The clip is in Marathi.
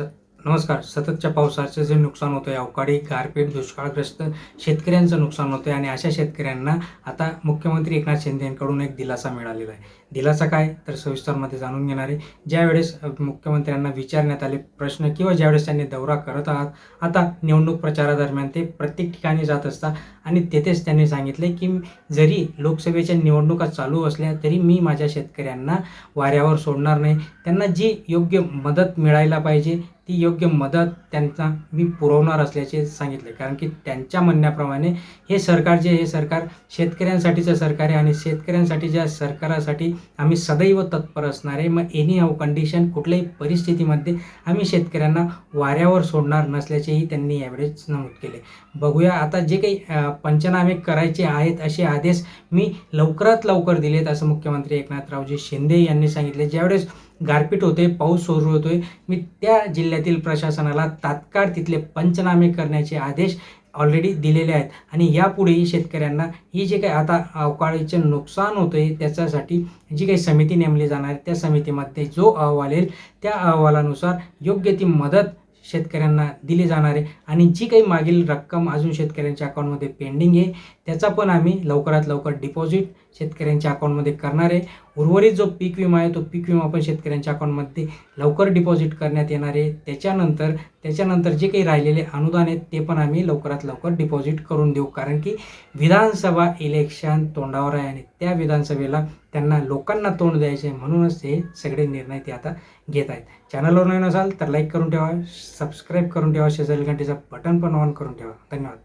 força नमस्कार. सततच्या पावसाचं जे नुकसान होतं आहे अवकाळी गारपीट दुष्काळग्रस्त शेतकऱ्यांचं नुकसान होतं आहे आणि अशा शेतकऱ्यांना आता मुख्यमंत्री एकनाथ शिंदे यांकडून एक दिलासा मिळालेला आहे. दिलासा काय? तर सविस्तरमध्ये जाणून घेणार आहे. ज्यावेळेस मुख्यमंत्र्यांना विचारण्यात आले प्रश्न किंवा ज्यावेळेस त्यांनी दौरा करत आहात आता निवडणूक प्रचारादरम्यान ते प्रत्येक ठिकाणी जात असतात आणि तेथेच त्यांनी सांगितले की जरी लोकसभेच्या निवडणुका चालू असल्या तरी मी माझ्या शेतकऱ्यांना वाऱ्यावर सोडणार नाही. त्यांना जी योग्य मदत मिळायला पाहिजे ती योग्य मदत त्यांना मी पुरवणार असल्याचे सांगितले. कारण की त्यांच्या म्हणण्याप्रमाणे हे सरकार जे हे सरकार शेतकऱ्यांसाठीचं सरकार आहे आणि शेतकऱ्यांसाठीच्या सरकारासाठी आम्ही सदैव तत्पर असणार आहे. मग एनी हाऊ कंडिशन कुठल्याही परिस्थितीमध्ये आम्ही शेतकऱ्यांना वाऱ्यावर सोडणार नसल्याचेही त्यांनी यावेळेस नमूद केले. बघूया आता जे काही पंचनामे करायचे आहेत असे आदेश मी लवकरात लवकर दिलेत असं मुख्यमंत्री एकनाथरावजी शिंदे यांनी सांगितले. ज्यावेळेस गारपीट होते पाऊस सुरू होतोय मी त्या जिल्ह्यात जिल्ह्यातील प्रशासनाला तात्काळ तिथले पंचनामे करण्याचे आदेश ऑलरेडी दिलेले आहेत. आणि यापुढेही शेतकऱ्यांना ही जे काही आता अवकाळीचे नुकसान होतं आहे त्याच्यासाठी जी काही समिती नेमली जाणार आहे त्या समितीमध्ये जो अहवाल येईल त्या अहवालानुसार योग्य ती मदत शेतकऱ्यांना दिली जाणार आहे. आणि जी काही मागील रक्कम अजून शेतकऱ्यांच्या अकाउंटमध्ये पेंडिंग आहे त्याचा पण आम्ही लवकरात लवकर डिपॉझिट शेतकऱ्यांच्या अकाउंटमध्ये करणार आहे. उर्वरित जो पीक विमा आहे तो पीक विमा पण शेतकऱ्यांच्या अकाउंटमध्ये लवकर डिपॉझिट करण्यात येणार आहे. त्याच्यानंतर त्याच्यानंतर जे काही राहिलेले अनुदान आहेत ते पण आम्ही लवकरात लवकर डिपॉझिट करून देऊ. कारण की विधानसभा इलेक्शन तोंडावर आहे आणि त्या विधानसभेला त्यांना लोकांना तोंड द्यायचे आहे. म्हणूनच हे सगळे निर्णय ते आता घेत आहेत. चॅनलवर नवीन असाल तर लाईक करून ठेवा सबस्क्राईब करून ठेवा शेजारी घंटेचं बटन पण ऑन करून ठेवा. धन्यवाद.